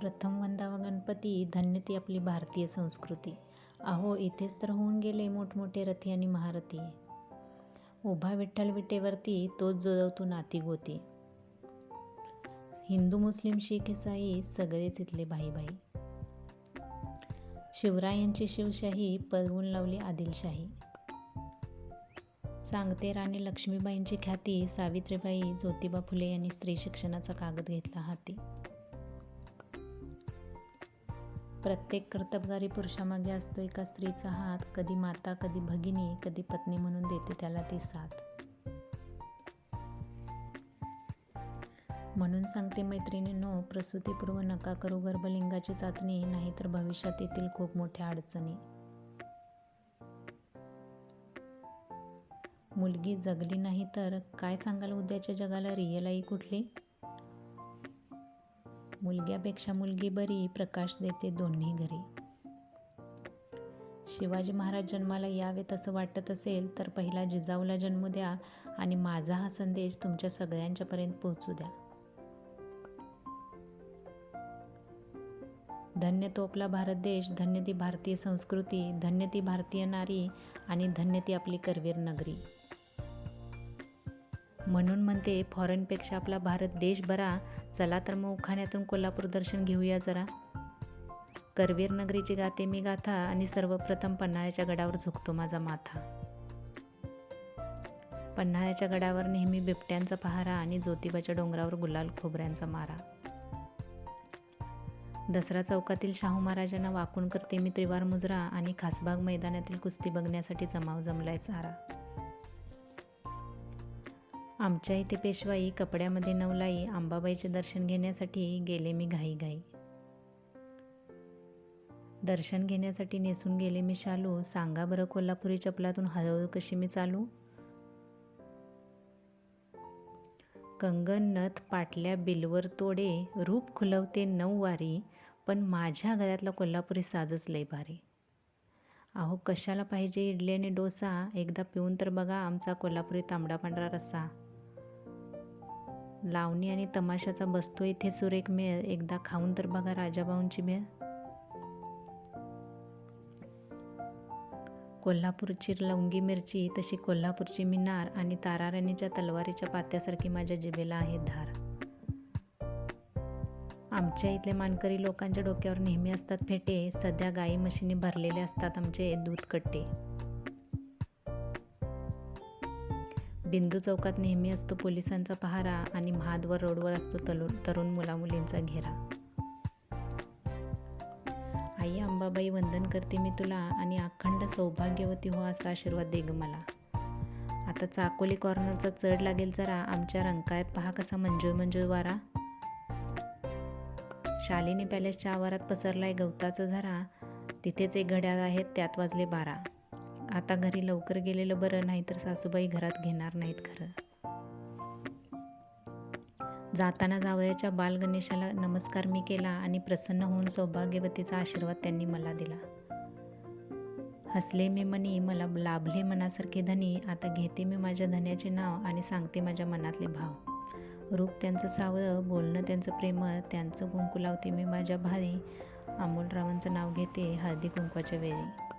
प्रथम वंदावा गणपती धन्य ती आपली भारतीय संस्कृती. अहो इथेच तर होऊन गेले मोठमोठे रथी आणि महारथी. उभा विठ्ठल विटेवरती तोच जोडवतो नाती गोती. हिंदू मुस्लिम शीख इसाई सगळेच इथले भाई भाई शिवरायांची शिवशाही पळवून लावली आदिलशाही. सांगते राणी लक्ष्मीबाईंची ख्याती सावित्रीबाई ज्योतिबा फुले यांनी स्त्री शिक्षणाचा कागद घेतला हाती. प्रत्येक कर्तबगारी पुरुषामागे असतो एका स्त्रीचा हात. कधी माता कधी भगिनी कधी पत्नी म्हणून देते त्याला ती साथ. म्हणून सांगते मैत्रिणींनो प्रसूतीपूर्व नका करू गर्भलिंगाची चाचणी नाहीतर भविष्यात येतील खूप मोठ्या अडचणी. मुलगी जगली नाही तर काय सांगाल उद्याच्या जगाला? रिअल आई कुठली? मुलग्यापेक्षा मुलगी बरी प्रकाश देते दोन्ही घरी. शिवाजी महाराज जन्माला यावेत असं वाटत असेल तर पहिला जिजाऊला जन्म द्या आणि माझा हा संदेश तुमच्या सगळ्यांच्यापर्यंत पोहोचू द्या. धन्य तो आपला भारत देश धन्य ती भारतीय संस्कृती धन्य ती भारतीय नारी आणि धन्य ती आपली करवीर नगरी. म्हणून म्हणते फॉरेनपेक्षा आपला भारत देश बरा. चला तर मग उखाण्यातून कोल्हापूर दर्शन घेऊया जरा. करवीर नगरीची गाते मी गाथा आणि सर्वप्रथम पन्हाळ्याच्या गडावर झुकतो माझा माथा. पन्हाळ्याच्या गडावर नेहमी बिबट्यांचा पहारा आणि ज्योतिबाच्या डोंगरावर गुलाल खोबऱ्यांचा मारा. दसरा चौकातील शाहू महाराजांना वाकून करते मी त्रिवार मुजरा आणि खासबाग मैदानातील कुस्ती बघण्यासाठी जमाव जमलाय सारा. आमच्या इथे पेशवाई कपड्यामध्ये नवलाई अंबाबाईचे दर्शन घेण्यासाठी गेले मी घाई घाई दर्शन घेण्यासाठी नेसून गेले मी शालू. सांगा बरं कोल्हापुरी चपलातून हळूहळू कशी मी चालू? कंगन नथ पाटल्या बिलवर तोडे रूप खुलवते नऊवारी पण माझ्या घरातला कोल्हापुरी साजच लय भारी. अहो कशाला पाहिजे इडली आणि डोसा? एकदा पिऊन तर बघा आमचा कोल्हापुरी तांबडा पांढरा रस्सा. लावणी आणि तमाशाचा बसतो इथे सुरेख मेळ. एकदा खाऊन तर बघा राजाभाऊंची मेळ. कोल्हापूरची लवंगी मिरची तशी कोल्हापूरची मिनार आणि ताराराणीच्या तलवारीच्या पात्यासारखी माझ्या जिभेला आहे धार. आमच्या इथले मानकरी लोकांच्या डोक्यावर नेहमी असतात फेटे. सध्या गाई म्हशीने भरलेले असतात आमचे दूध कट्टे. बिंदू चौकात नेहमी असतो पोलिसांचा पहारा आणि महाद्वार रोडवर असतो तरुण तरुण मुलामुलींचा घेरा. आई अंबाबाई वंदन करते मी तुला आणि अखंड सौभाग्यवती हो असा आशीर्वाद दे ग मला. आता चाकोली कॉर्नरचा चढ लागेल जरा आमच्या रंकाळ्यात पहा कसा मंजूळ मंजूळ वारा. शालिनी पॅलेसच्या आवारात पसरलाय गवताचा झरा तिथेच एक घड्याळ आहेत त्यात वाजले बारा. आता घरी लवकर गेलेलं बरं नाहीतर सासूबाई घरात घेणार नाहीत खरं. जाताना जावयाच्या बालगणेशाला नमस्कार मी केला आणि प्रसन्न होऊन सौभाग्यवतीचा आशीर्वाद त्यांनी मला दिला. हसले मी मनी मला लाभले मनासारखे धनी आता घेते मी माझ्या धन्याचे नाव आणि सांगते माझ्या मनातले भाव. रूप त्यांचं सावळं बोलणं त्यांचं प्रेम त्यांचं कुंकू लावते मी माझ्या भारी. अमोलरावांचं नाव घेते हळदी कुंकवाच्या वेळी.